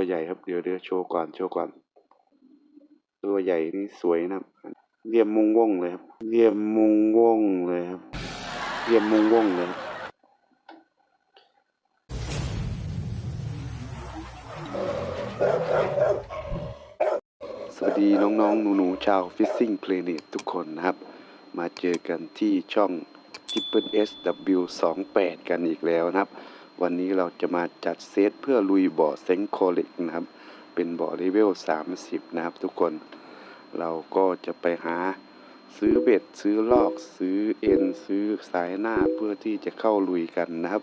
ตัวใหญ่ครับ เดี๋ยวเดี๋ยวโชว์ก่อนโชว์ก่อน ตัวใหญ่นี่สวยนะครับ เรียมมุงว่องเลยครับ เรียมมุงว่องเลยครับ เรียมมุงว่องเลยครับสวัสดีน้องๆ หนูๆ ชาว Fishing Planet ทุกคนนะครับ มาเจอกันที่ช่อง Triple SW 2 8 กันอีกแล้วนะครับ วันนี้เราจะมาจัดเซตเพื่อลุยบ่อเซ็งโคลิกนะครับ เป็นบ่อเลเวล 30 นะครับทุกคน เราก็จะไปหาซื้อเบ็ดซื้อลอกซื้อเอ็นซื้อสายหน้าเพื่อที่จะเข้าลุยกันนะครับ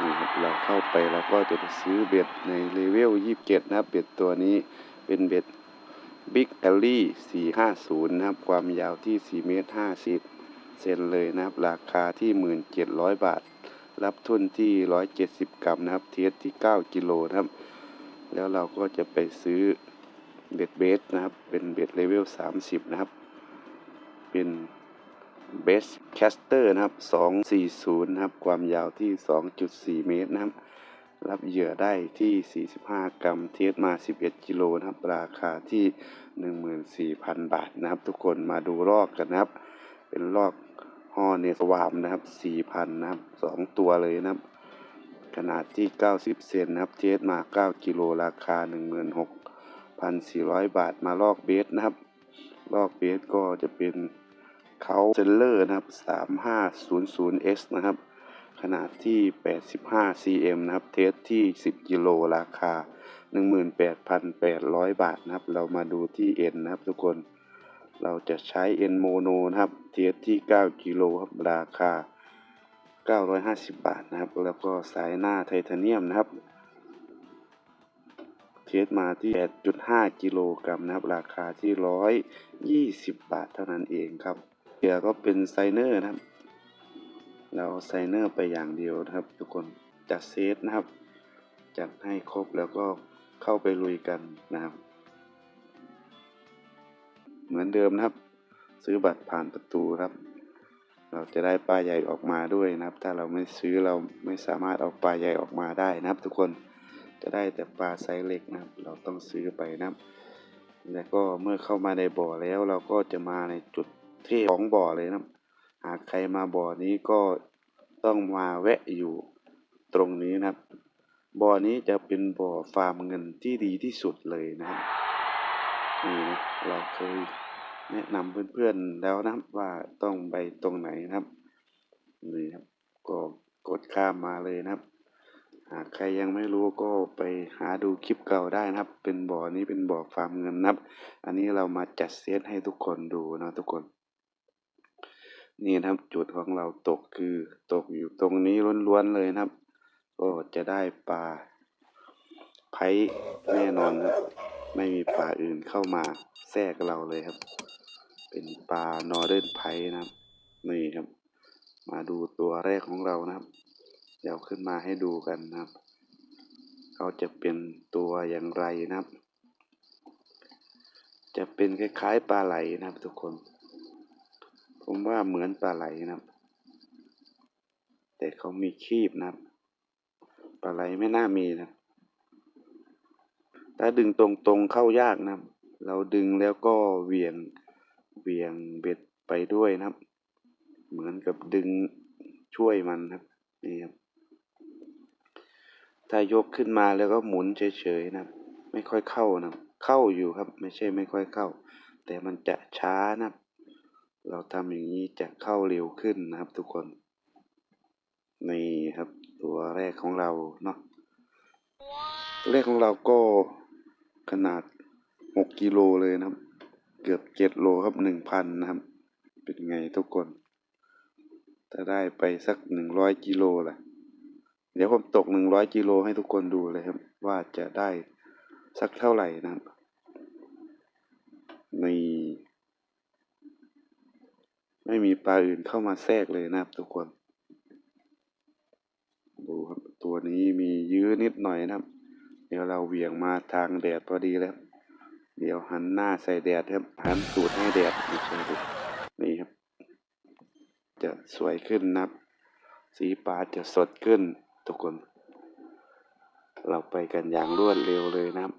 นี่ครับเราเข้าไปเราก็จะไปซื้อเบ็ดในเลเวล 27 นะครับเบ็ดตัวนี้เป็นเบ็ด Big a l l y 450 นะครับ ความยาวที่ 4 เมตร 50 เซนเลยนะครับ ราคาที่ 1,700 บาท รับทุนที่ 170 กรัมนะครับ เทสที่ 9 กิโลนะครับ แล้วเราก็จะไปซื้อเบ็ดเบสนะครับ เป็นเบ็ดเลเวล 30 นะครับ เป็นเบสแคสเตอร์นะครับ 240 นะครับ ความยาวที่ 2.4 เมตรนะครับ รับเหยื่อได้ที่ 45 กรัม เทสมา 11 กิโลนะครับ ราคาที่ 14,000 บาทนะครับ ทุกคนมาดูลอกกันนะครับ เป็นลอก ฮอเนสวามนะครับ4,000นะครับ2ตัวเลยนะครับ ขนาดที่ 90 เซนนะครับเทสมา 9 กิโลราคา 16,400 บาทมาลอกเบสนะครับ ลอกเบสก็จะเป็นเขาเซลเลอร์นะครับ 3500S นะครับ ขนาดที่ 85 cm นะครับ เทสที่ 10 กิโลราคา 18,800 บาทนะครับ เรามาดูที่เอ็นนะครับทุกคน เราจะใช้เอ็นโมโนนะครับเทสที่9กิโลครับ ราคา 950 บาทนะครับ แล้วก็สายหน้าไทเทเนียมนะครับ เทสมาที่ 8.5 กิโลกรัมนะครับ ราคาที่ 120 บาทเท่านั้นเองครับเหยื่อก็เป็นไซเนอร์นะครับ เราไซเนอร์ไปอย่างเดียวนะครับ ทุกคนจัดเซตนะครับ จัดให้ครบแล้วก็เข้าไปลุยกันนะครับ เหมือนเดิมนะครับ ซื้อบัตรผ่านประตูครับ เราจะได้ปลาใหญ่ออกมาด้วยนะครับ ถ้าเราไม่ซื้อเราไม่สามารถเอาปลาใหญ่ออกมาได้นะครับ ทุกคนจะได้แต่ปลาไซส์เล็กนะครับ เราต้องซื้อไปนะครับแล้วก็เมื่อเข้ามาในบ่อแล้วเราก็จะมาในจุดที่ของบ่อเลยนะครับ หากใครมาบ่อนี้ก็ต้องมาแวะอยู่ตรงนี้นะครับ บ่อนี้จะเป็นบ่อฟาร์มเงินที่ดีที่สุดเลยนะครับนี่นะเราเคย แนะนำเพื่อนๆแล้วนะครับว่าต้องไปตรงไหนนะครับนี่ครับก็กดข้ามมาเลยนะครับ หากใครยังไม่รู้ก็ไปหาดูคลิปเก่าได้นะครับ เป็นบ่อนี้เป็นบ่อฟาร์มเงินนะครับ อันนี้เรามาจัดเซตให้ทุกคนดูนะทุกคน นี่นะครับจุดของเราตกคือตกอยู่ตรงนี้ล้วนๆเลยนะครับ ก็จะได้ปลาไผ่แน่นอนครับ ไม่มีปลาอื่นเข้ามาแทรกเราเลยครับ เป็นปลานอร์เดิร์นไผ่นะครับ นี่ครับ มาดูตัวแรกของเรานะครับ เดี๋ยวขึ้นมาให้ดูกันนะครับ เขาจะเป็นตัวอย่างไรนะครับ จะเป็นคล้ายๆปลาไหลนะครับ ทุกคน ผมว่าเหมือนปลาไหลนะครับ แต่เขามีคีบนะครับ ปลาไหลไม่น่ามีนะถ้าดึงตรงๆเข้ายากนะครับเราดึงแล้วก็เหวี่ยง เวี่ยงเบ็ดไปด้วยนะครับ เหมือนกับดึงช่วยมันครับนี่ครับ ถ้ายกขึ้นมาแล้วก็หมุนเฉยๆนะครับ ไม่ค่อยเข้านะครับ เข้าอยู่ครับ ไม่ใช่ไม่ค่อยเข้า แต่มันจะช้านะครับ เราทำอย่างนี้จะเข้าเร็วขึ้นนะครับ ทุกคน นี่ครับ ตัวแรกของเราเนาะตัวแรกของเราก็ขนาด 6 กิโลเลยนะครับ เกือบ7โลครับ1,000นนะครับ เป็นไงทุกคน ถ้าได้ไปสัก100กิโลล่ะ เดี๋ยวผมตก100กิโลให้ทุกคนดูเลยครับ ว่าจะได้สักเท่าไหร่นะครับนี่ไม่มีปลาอื่นเข้ามาแทรกเลยนะครับทุกคน ดูครับตัวนี้มียื้อนิดหน่อยนะครับ เดี๋ยวเราเหวี่ยงมาทางแดดพอดีแล้ว เดี๋ยวหันหน้าใส่แดดครับหันตูดให้แดดไม่ใช่ดินี่ครับ จะสวยขึ้นนะครับ สีปลาจะสดขึ้นทุกคน เราไปกันอย่างรวดเร็วเลยนะครับ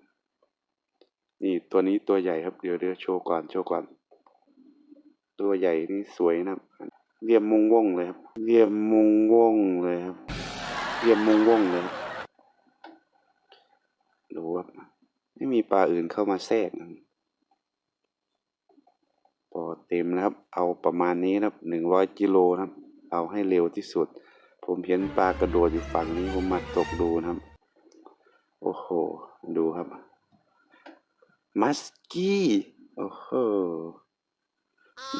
นี่ตัวนี้ตัวใหญ่ครับเดี๋ยวเดี๋ยวโชว์ก่อนโชว์ก่อน ตัวใหญ่นี่สวยนะครับเรียมมุงว่องเลยครับเรียมมุงว่องเลยครับเรียมมุงว่องเลยดูครับ ไม่มีปลาอื่นเข้ามาแทรกพอเต็มนะครับ เอาประมาณนี้นะครับหนึ่งร้อยกิโลนะครับ เอาให้เร็วที่สุด ผมเห็นปลากระโดดอยู่ฝั่งนี้ผมมาตกดูนะครับ โอ้โห ดูครับ มัสกี้ โอ้โห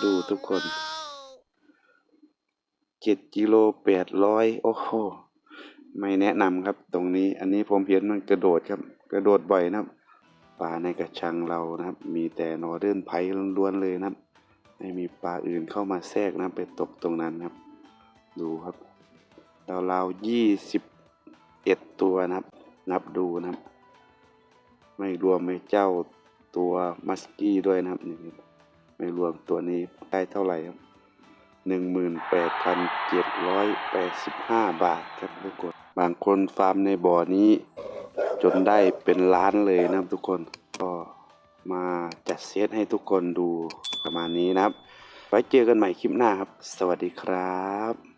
ดูทุกคนเจ็ดกิโลแปดร้อยโอ้โห ไม่แนะนำครับ ตรงนี้ อันนี้ผมเห็นมันกระโดดครับ กระโดดบ่อยนะครับ ปลาในกระชังเรานะครับ มีแต่นอเดิร์นไพล้วนๆเลยนะครับ ไม่มีปลาอื่นเข้ามาแทรกนะไปตกตรงนั้นครับ ดูครับราวๆยี่สิบเอ็ดตัวนะครับ นับดูนะครับ ไม่รวมไอ้เจ้าตัวมัสกี้ด้วยนะครับนี่ไม่รวมตัวนี้ได้เท่าไหร่ครับหนึ่งหมื่นแปดพันเจ็ดร้อยแปดสิบห้าบาทครับทุกคนบางคนฟาร์มในบ่อนี้ จนได้เป็นล้านเลยนะครับทุกคนก็มาจัดเซตให้ทุกคนดูประมาณนี้นะครับ ไว้เจอกันใหม่คลิปหน้าครับ สวัสดีครับ